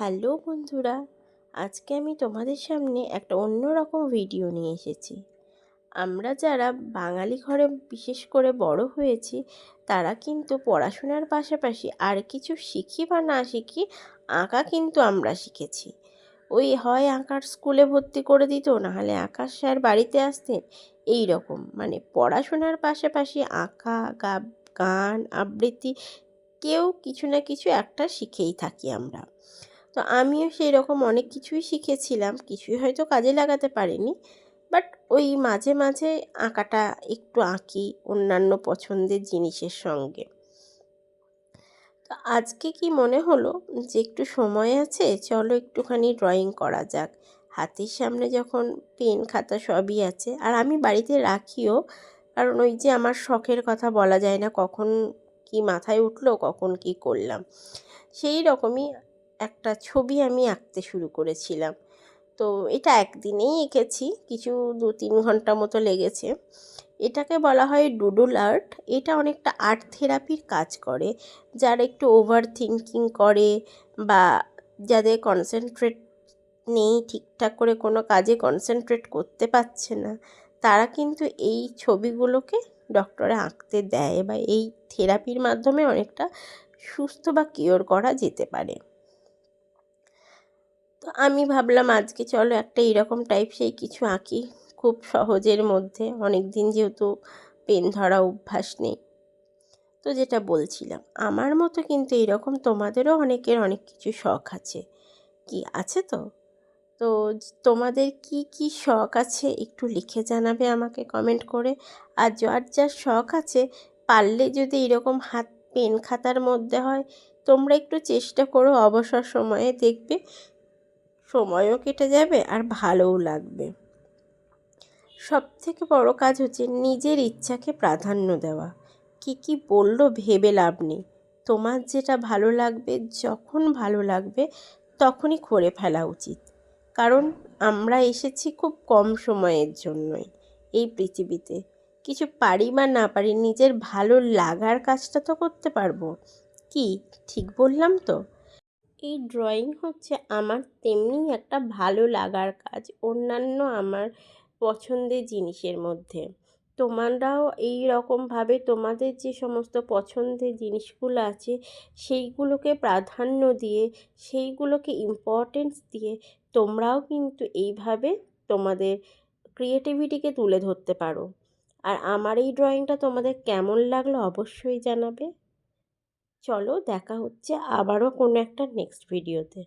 Hello বন্ধুরা, আজকে আমি তোমাদের সামনে একটা অন্যরকম ভিডিও নিয়ে এসেছি। আমরা যারা বাঙালি ঘরে বিশেষ করে বড় হয়েছি, তারা কিন্তু পড়াশোনার পাশাপাশি আর কিছু শিখি বা না শিখি আঁকা কিন্তু আমরা শিখেছি। ওই হয় আঁকার স্কুলে ভর্তি করে দিত, নাহলে আঁকার স্যার বাড়িতে আসতেন এই রকম মানে পড়াশোনার পাশাপাশি আঁকা গান, আবৃত্তি, কেউ কিছু না কিছু একটা শিখেই থাকি আমরা। তো আমিও সেই রকম অনেক কিছুই শিখেছিলাম, কিছুই হয়তো কাজে লাগাতে পারিনি বাট ওই মাঝে মাঝে আঁকাটা একটু আঁকি অন্যান্য পছন্দের জিনিসের সঙ্গে। তো আজকে কি মনে হলো যে একটু সময় আছে? চলো একটুখানি ড্রয়িং করা যাক। হাতের সামনে যখন পেন, খাতা সবই আছে, আর আমি বাড়িতে রাখিও, কারণ ওই যে আমার শখের কথা বলা যায় না, কখন কি মাথায় উঠল, কখন কি করলাম। সেই রকমই একটা ছবি আমি আঁকতে শুরু করেছিলাম। তো এটা একদিনেই এঁকেছি, কিছু দু তিন ঘণ্টা মতো লেগেছে। এটাকে বলা হয় ডুডুল আর্ট। এটা অনেকটা আর্ট থেরাপির কাজ করে। যারা একটু ওভার থিঙ্কিং করে বা যাদের কনসেন্ট্রেট নেই, ঠিকঠাক করে কোনো কাজে কনসেন্ট্রেট করতে পারছে না, তারা কিন্তু এই ছবিগুলোকে ডক্টরে আঁকতে দেয় বা এই থেরাপির মাধ্যমে অনেকটা সুস্থ বা কিওর করা যেতে পারে। তো আমি ভাবলাম আজকে চলো একটা এরকম টাইপ সেই কিছু আঁকি খুব সহজের মধ্যে। অনেক দিন যেহেতু পেন ধরা অভ্যাস নেই। তো যেটা বলছিলাম, আমার মতো কিন্তু এরকম তোমাদেরও অনেকের অনেক কিছু শখ আছে। কি আছে তো? তো তোমাদের কি কি শখ আছে একটু লিখে জানাবে আমাকে কমেন্ট করে। আর যার যার শখ আছে, পারলে যদি এরকম হাত পেন খাতার মধ্যে হয়, তোমরা একটু চেষ্টা করো অবসর সময়ে দেখবে। সময়ও কেটে যাবে আর ভালোও লাগবে। সব থেকে বড় কাজ হচ্ছে নিজের ইচ্ছাকে প্রাধান্য দেওয়া। কি কি বলল ভেবে লাভ নেই। তোমার যেটা ভালো লাগবে, যখন ভালো লাগবে, তখনই করে ফেলা উচিত। কারণ আমরা এসেছি খুব কম সময়ের জন্যই এই পৃথিবীতে। কিছু পারি বা না পারি, নিজের ভালো লাগার কাজটা তো করতে পারব। কি, ঠিক বললাম তো? এই ড্রয়িং হচ্ছে আমার তেমনি একটা ভালো লাগার কাজ, অন্যান্য আমার পছন্দের জিনিসের মধ্যে। তোমরাও এই রকমভাবে তোমাদের যে সমস্ত পছন্দের জিনিসগুলো আছে, সেইগুলোকে প্রাধান্য দিয়ে, সেইগুলোকে ইম্পর্টেন্স দিয়ে তোমরাও কিন্তু এইভাবে তোমাদের ক্রিয়েটিভিটিকে তুলে ধরতে পারো। আর আমার এই ড্রয়িংটা তোমাদের কেমন লাগল অবশ্যই জানাবে। চলো দেখা হচ্ছে আবারও কোনো একটা নেক্সট ভিডিওতে